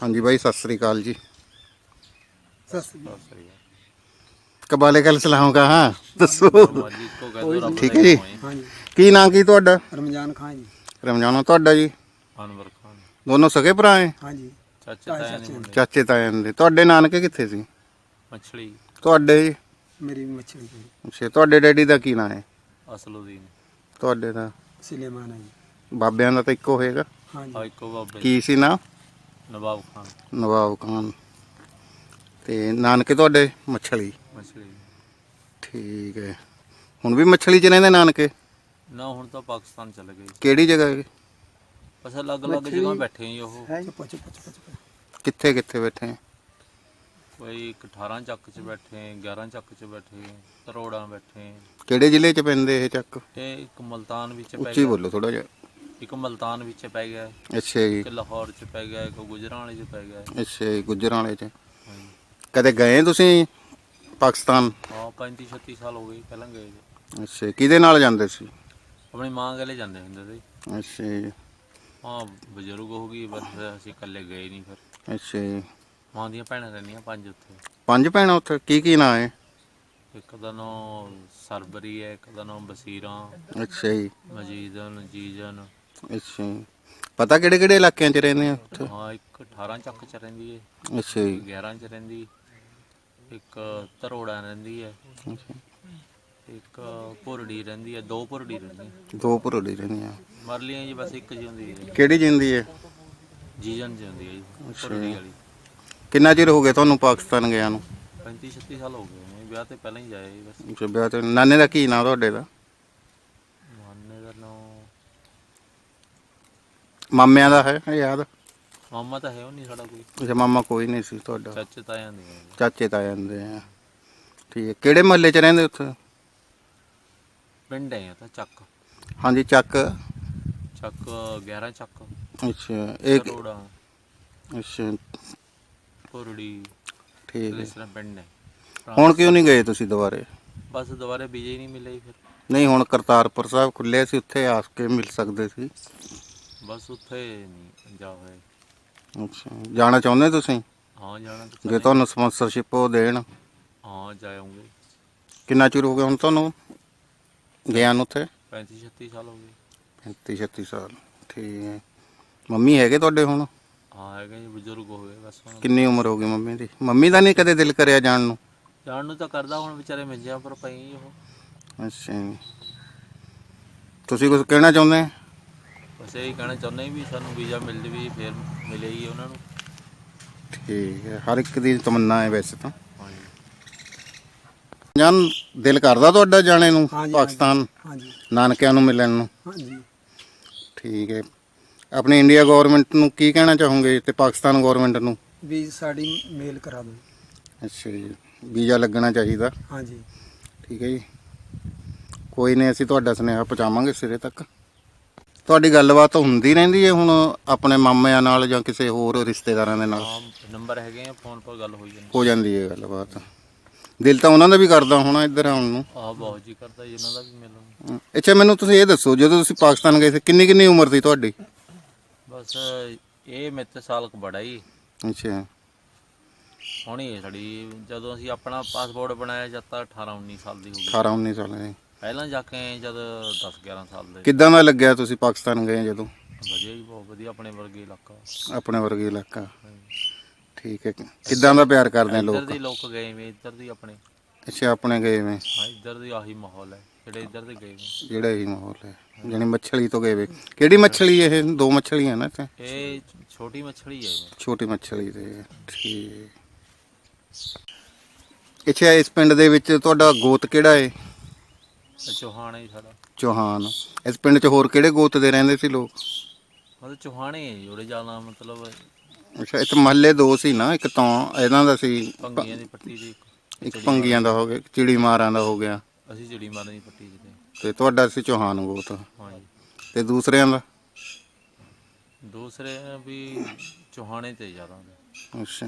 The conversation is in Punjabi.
ਹਾਂਜੀ ਬਾਈ ਸਤਿ ਸ੍ਰੀ ਅਕਾਲ ਜੀ। ਸਤਿ ਸ੍ਰੀ ਕਬਾਲੇ ਕਲ ਸਲਾਮ ਕਹਾ ਦੱਸੋ। ਅਕਾਲ ਠੀਕ ਹੈ ਜੀ। ਹਾਂਜੀ। ਕੀ ਨਾਂ ਕੀ ਤੁਹਾਡਾ? ਰਮਜ਼ਾਨ ਖਾਨ ਜੀ। ਰਮਜ਼ਾਨੋ ਤੁਹਾਡਾ ਜੀ? ਅਨਵਰ ਖਾਨ। ਦੋਨੋਂ ਸਗੇ ਭਰਾ ਹੈ ਹਾਂਜੀ। ਚਾਚਾ ਤਾਇਆ ਦੇ ਤੁਹਾਡੇ ਨਾਨਕੇ ਕਿੱਥੇ ਸੀ? ਮਛਲੀ। ਤੁਹਾਡੇ? ਜੀ ਮੇਰੀ ਮੱਛੀ ਜੀ। ਅੱਛਾ ਤੁਹਾਡੇ ਡੈਡੀ ਦਾ ਕੀ ਨਾਂ ਹੈ ਅਸਲੂਦੀਨ ਤੁਹਾਡੇ ਦਾ? ਸੁਲੇਮਾਨ ਹੈ ਜੀ। ਬਾਬਿਆਂ ਦਾ ਤਾਂ ਇੱਕੋ ਹੋਏਗਾ। ਆ ਹਾਂਜੀ ਇੱਕੋ ਬਾਬੇ ਕੀ ਸੀ ਨਾਂ? ਨਵਾਬ ਖਾਨ। ਨਵਾਬ ਖਾਨ। ਤੇ ਨਾਨਕੇ ਤੁਹਾਡੇ ਮੱਛਲੀ? ਮਛਲੀ। ਠੀਕ ਹੈ। ਹੁਣ ਵੀ ਮੱਛਲੀ ਚ ਰਹਿੰਦੇ ਨਾਨਕੇ? ਨਾ ਹੁਣ ਤਾਂ ਪਾਕਿਸਤਾਨ ਚਲੇ ਗਏ। ਕਿਹੜੀ ਜਗ੍ਹਾ ਹੈ ਬਸ ਅਲੱਗ-ਅਲੱਗ ਜਗ੍ਹਾ ਬੈਠੇ ਹੀ ਉਹ। ਚੁੱਪ ਚੁੱਪ ਚੁੱਪ ਚੁੱਪ ਕਿੱਥੇ ਕਿੱਥੇ ਬੈਠੇ? ਕੋਈ ਇੱਕ 18 ਚੱਕ 'ਚ ਬੈਠੇ 11 ਚੱਕ 'ਚ ਬੈਠੇ ਤਰੋੜਾਂ ਬੈਠੇ ਕਿਹੜੇ ਜ਼ਿਲ੍ਹੇ ਚ ਪੈਂਦੇ ਇਹ ਚੱਕ? ਇਹ ਇੱਕ ਮਲਤਾਨ ਵਿੱਚ ਪੈ ਉੱਚੀ ਗਿਆ। ਬੋਲੋ ਥੋੜਾ ਜਿਹਾ। ਇੱਕ ਮਲਤਾਨ ਵਿੱਚ ਪੈ ਗਿਆ ਅੱਛਾ ਜੀ। ਇੱਕ ਲਾਹੌਰ 'ਚ ਪੈ ਗਿਆ ਇੱਕ ਗੁਜਰਾਂਵਾਲੇ 'ਚ ਪੈ ਗਿਆ ਅੱਛਾ ਜੀ ਗੁਜਰਾਂਵਾਲੇ ਚ। ਹਾਂਜੀ। ਕਦੇ ਗਏ ਤੁਸੀਂ ਪਾਕਿਸਤਾਨ? ਹਾਂ 35 36 ਸਾਲ ਹੋ ਗਏ ਪਹਿਲਾਂ ਗਏ ਸੀ। ਅੱਛਾ ਕਿਹਦੇ ਨਾਲ ਜਾਂਦੇ ਸੀ? ਆਪਣੀ ਮਾਂ ਗਲੇ ਜਾਂਦੇ ਹੁੰਦੇ ਸੀ। ਅੱਛਾ ਜੀ। ਹਾਂ ਬਜ਼ੁਰਗ ਹੋ ਗਈ ਬਸ ਅਸੀਂ ਇਕੱਲੇ ਗਏ ਨਹੀਂ ਫਿਰ। ਅੱਛਾ ਜੀ। ਮਾਂ ਦੀਆਂ ਭੈਣਾਂ ਰਹਿੰਦੀਆਂ ਪੰਜ ਉੱਥੇ। ਪੰਜ ਭੈਣਾਂ ਉੱਥੇ ਕੀ ਕੀ ਨਾਂ ਹੈ? ਇੱਕ ਦਾ ਨਾਮ ਸਰਬਰੀ ਹੈ ਇੱਕ ਦਾ ਨਾਮ ਬਸੀਰਾਂ। ਅੱਛਾ ਜੀ। ਮਜੀਦਨ ਜੀਜਨ। ਅੱਛਾ ਜੀ। ਪਤਾ ਕਿਹੜੇ ਕਿਹੜੇ ਇਲਾਕਿਆਂ 'ਚ ਰਹਿੰਦੇ ਆ ਉੱਥੇ? ਹਾਂ ਇੱਕ 18 ਚੱਕ ਚ ਰਹਿੰਦੀ ਹੈ ਅੱਛਾ ਜੀ। 11 ਚ ਰਹਿੰਦੀ ਇੱਕ ਤਰੋੜਾ ਰਹਿੰਦੀ ਹੈ ਅੱਛਾ। ਇੱਕ ਭੁਰੜੀ ਰਹਿੰਦੀ ਹੈ ਦੋ ਭੁਰੜੀ ਰਹਿੰਦੀ ਦੋ ਭਰੋੜੀ ਰਹਿੰਦੀਆਂ ਮਰਲੀਆਂ ਜੀ ਬਸ ਇੱਕ ਜੀ ਹੁੰਦੀ ਹੈ ਕਿਹੜੀ ਜਿੰਦੀ ਹੈ ਜੀਜਨ ਜੀ ਹੁੰਦੀ ਹੈ ਜੀ ਭੁਰੜੀ ਵਾਲੀ। ਕਿੰਨਾ ਚਿਰ ਹੋ ਗਿਆ ਤੁਹਾਨੂੰ ਪਾਕਿਸਤਾਨ ਗਿਆ ਨੂੰ? 35 36 ਸਾਲ ਹੋ ਗਏ ਨੇ ਵਿਆਹ ਤੇ ਪਹਿਲਾਂ ਹੀ ਜਾਏ ਜੀ ਬਸ। ਅੱਛਾ ਵਿਆਹ ਤੇ ਨਾਨੇ ਦਾ ਕੀ ਨਾਂ ਤੁਹਾਡੇ ਦਾ ਮਾਨੇ ਦਾ ਨਾਮ ਮਾਮਿਆਂ ਦਾ ਹੈ ਯਾਦ? ਮਾਮਾ ਤਾਂ ਹੈ ਉਹ ਨਹੀਂ ਸਾਡਾ ਕੋਈ। ਅੱਛਾ ਮਾਮਾ ਕੋਈ ਨਹੀਂ ਸੀ ਤੁਹਾਡਾ। ਚਾਚੇ ਤਾਇਆਂ ਦੇ। ਚਾਚੇ ਤਾਂ ਜਾਂਦੇ ਆ। ਠੀਕ ਹੈ ਕਿਹੜੇ ਮਹੱਲੇ 'ਚ ਰਹਿੰਦੇ ਉੱਥੇ? ਪਿੰਡ ਹੈ ਤਾਂ ਚੱਕ। ਹਾਂਜੀ ਚੱਕ। ਚੱਕ 11 ਚੱਕ। ਅੱਛਾ ਇਹ ਤਰੋੜਾ ਅੱਛਾ। ਭੁਰੜੀ ਠੀਕ ਹੈ। ਇਸ ਤਰ੍ਹਾਂ ਪਿੰਡ ਹੈ ਹੁਣ ਕਿਉਂ ਨਹੀਂ ਗਏ ਤੁਸੀਂ ਦੁਬਾਰੇ? ਬਸ ਦੁਬਾਰੇ ਹੀ ਨਹੀਂ ਮਿਲਿਆ ਜੀ ਫਿਰ। ਨਹੀਂ ਹੁਣ ਕਰਤਾਰਪੁਰ ਸਾਹਿਬ ਖੁੱਲਿਆ ਸੀ ਉੱਥੇ ਆ ਕੇ ਮਿਲ ਸਕਦੇ ਸੀ। ਬਸ ਉੱਥੇ ਨਹੀਂ ਜਾ ਹੋਏ। ਅੱਛਾ। ਜਾਣਾ ਚਾਹੁੰਦੇ ਤੁਸੀਂ? ਹਾਂ ਜਾਣਾ ਤਾਂ ਜੇ ਤੁਹਾਨੂੰ ਸਪਾਂਸਰਸ਼ਿਪ ਉਹ ਦੇਣ। ਹਾਂ ਜਾਉਂਗੇ ਕਿੰਨਾ ਚਿਰ ਹੋ ਗਿਆ ਹੁਣ ਤੁਹਾਨੂੰ? ਗਿਆ ਨੂੰ ਉੱਥੇ? 35 36 ਸਾਲ ਹੋ ਗਏ। 35 36 ਸਾਲ। ਠੀਕ ਹੈ। ਮੰਮੀ ਹੈਗੇ ਤੁਹਾਡੇ ਹੁਣ? ਹਾਂ ਹੈਗੇ ਜੀ ਬਜ਼ੁਰਗ ਹੋ ਗਏ ਬਸ ਹੁਣ। ਕਿੰਨੀ ਉਮਰ ਹੋ ਗਈ ਮੰਮੀ ਦੀ? ਮੰਮੀ ਦਾ ਨਹੀਂ ਕਦੇ ਦਿਲ ਕਰਿਆ ਜਾਣ ਨੂੰ? ਜਾਣ ਨੂੰ ਤਾਂ ਕਰਦਾ ਹੁਣ ਵਿਚਾਰੇ ਮਿੰਜਿਆਂ ਪਰ ਪਈ ਉਹ। ਅੱਛਾ ਜੀ। ਤੁਸੀਂ ਕੁਝ ਕਹਿਣਾ ਚਾਹੁੰਦੇ? ਬਸ ਇਹੀ ਕਹਿਣਾ ਚਾਹੁੰਦੇ ਹਾਂ ਵੀ ਸਾਨੂੰ ਵੀਜ਼ਾ ਮਿਲ ਜਵੇ ਫਿਰ ਮਿਲੇ ਹੀ ਉਹਨਾਂ ਨੂੰ। ਠੀਕ ਹੈ ਹਰ ਇੱਕ ਦੀ ਤਮੰਨਾ ਹੈ ਵੈਸੇ ਤਾਂ। ਹਾਂਜੀ ਜਾਨ ਦਿਲ ਕਰਦਾ ਤੁਹਾਡਾ ਜਾਣੇ ਨੂੰ ਪਾਕਿਸਤਾਨ ਹਾਂਜੀ। ਨਾਨਕਿਆਂ ਨੂੰ ਮਿਲਣ ਨੂੰ? ਹਾਂਜੀ। ਠੀਕ ਹੈ। ਆਪਣੀ ਇੰਡੀਆ ਗਵਰਨਮੈਂਟ ਨੂੰ ਕੀ ਕਹਿਣਾ ਚਾਹੋਗੇ ਤੇ ਪਾਕਿਸਤਾਨ ਗਵਰਨਮੈਂਟ ਨੂੰ? ਵੀ ਸਾਡੀ ਮੇਲ ਕਰਾ ਦਿਓ। ਅੱਛਾ ਜੀ ਵੀਜ਼ਾ ਲੱਗਣਾ ਚਾਹੀਦਾ। ਹਾਂਜੀ। ਠੀਕ ਹੈ ਜੀ। ਕੋਈ ਨਹੀਂ ਅਸੀਂ ਤੁਹਾਡਾ ਸੁਨੇਹਾ ਪਹੁੰਚਾਵਾਂਗੇ ਸਿਰੇ ਤੱਕ। ਤੁਹਾਡੀ ਗੱਲਬਾਤ ਹੁੰਦੀ ਰਹਿੰਦੀ ਹੈ ਹੁਣ ਆਪਣੇ ਮਾਮਿਆਂ ਨਾਲ ਜਾਂ ਕਿਸੇ ਹੋਰ ਰਿਸ਼ਤੇਦਾਰਾਂ ਦੇ ਨਾਲ? ਨੰਬਰ ਹੈਗੇ ਆ ਫੋਨ ਪਰ ਗੱਲ ਹੋਈ ਜਾਂਦੀ ਹੋ। ਜਾਂਦੀ ਹੈ ਗੱਲਬਾਤ। ਦਿਲ ਤਾਂ ਉਹਨਾਂ ਦਾ ਵੀ ਕਰਦਾ ਹੋਣਾ ਇੱਧਰ ਆਉਣ ਨੂੰ। ਆਹ ਬਹੁਤ ਜੀ ਕਰਦਾ ਜੀ ਇਹਨਾਂ ਦਾ ਵੀ ਮਿਲਣ ਅੱਛਾ ਮੈਨੂੰ ਤੁਸੀਂ ਇਹ ਦੱਸੋ ਜਦੋਂ ਤੁਸੀਂ ਪਾਕਿਸਤਾਨ ਗਏ ਸੀ ਕਿੰਨੀ ਕਿੰਨੀ ਉਮਰ ਸੀ ਤੁਹਾਡੀ? ਬਸ ਇਹ ਮੇਰੇ ਤੇ ਸਾਲ ਕੁ ਬੜਾ ਹੀ ਅੱਛਾ। ਹੋਣੀ ਹੈ ਸਾਡੀ ਜਦੋਂ ਅਸੀਂ ਆਪਣਾ ਪਾਸਪੋਰਟ ਬਣਾਇਆ ਜਦ ਤਾਂ 18 19 ਸਾਲ ਦੀ ਹੋ ਗਈ। 18 19 ਸਾਲ ਦੇ। ਪਹਿਲਾਂ ਜਾ ਕੇ ਜਦ 10 11 ਸਾਲ ਦੇ। ਕਿੱਦਾਂ ਦਾ ਲੱਗਿਆ ਤੁਸੀਂ ਪਾਕਿਸਤਾਨ ਗਏ ਜਦੋਂ? ਵਧੀਆ ਜੀ ਬਹੁਤ ਵਧੀਆ ਆਪਣੇ ਵਰਗੇ ਇਲਾਕਾ। ਆਪਣੇ ਵਰਗੇ ਇਲਾਕਾ। ਠੀਕ ਹੈ। ਕਿੱਦਾਂ ਦਾ ਪਿਆਰ ਕਰਦੇ ਆ ਇੱਧਰ ਲੋਕ? ਦੇ ਲੋਕ ਗਏ ਵੇ ਇੱਧਰ ਦੀ ਆਪਣੇ। ਅੱਛਾ ਆਪਣੇ ਗਏ ਵੇ। ਹਾਂ ਇੱਧਰ ਦੀ ਆਹੀ ਮਾਹੌਲ ਹੈ ਜਿਹੜੇ ਇੱਧਰ ਦੇ ਗਏ ਵੇ। ਜਿਹੜਾ ਹੀ ਮਾਹੌਲ ਹੈ ਜਾਨੀ ਮੱਛਲੀ ਤੋਂ ਗਏ ਵੇ। ਕਿਹੜੀ ਮੱਛਲੀ ਇਹ? ਦੋ ਮੱਛਲੀਆਂ ਨਾ ਇੱਥੇ? ਇਹ ਛੋਟੀ ਮੱਛਲੀ ਹੈ ਇਹ। ਛੋਟੀ ਮੱਛਲੀ ਤੇ ਠੀਕ। ਅੱਛਾ ਇਸ ਪਿੰਡ ਦੇ ਵਿੱਚ ਤੁਹਾਡਾ ਗੋਤ ਕਿਹੜਾ ਹੈ ਚੌਹਾਨ ਹੈ ਜੀ ਸਾਡਾ। ਚੌਹਾਨ। ਇਸ ਪਿੰਡ 'ਚ ਹੋਰ ਕਿਹੜੇ ਗੋਤ ਦੇ ਰਹਿੰਦੇ ਸੀ ਲੋਕ? ਮਤਲਬ ਚੌਹਾਨੇ ਹੈ ਜੀ ਉਹਦੇ ਜ਼ਿਆਦਾ ਮਤਲਬ ਅੱਛਾ ਇੱਥੇ ਮਹੱਲੇ ਦੋ ਸੀ ਨਾ ਇੱਕ ਤਾਂ ਇਹਨਾਂ ਦਾ ਸੀ ਭੰਗੀਆਂ ਦੀ ਪੱਟੀ ਦੀ ਇੱਕ ਇੱਕ ਪੰਗੀਆਂ ਦਾ ਹੋ ਗਿਆ ਇੱਕ ਚਿੜੀ ਮਾਰਾਂ ਦਾ ਹੋ ਗਿਆ। ਅਸੀਂ ਜਿਹੜੀ ਮਾਰਨ ਦੀ ਪੱਟੀ ਦੀ ਤੇ ਤੁਹਾਡਾ ਸੀ ਚੌਹਾਨ ਗੋਤ। ਹਾਂ ਜੀ। ਤੇ ਦੂਸਰਿਆਂ ਦਾ? ਦੂਸਰੇ ਵੀ ਚੌਹਾਨੇ ਤੇ ਜ਼ਿਆਦਾ। ਅੱਛਾ।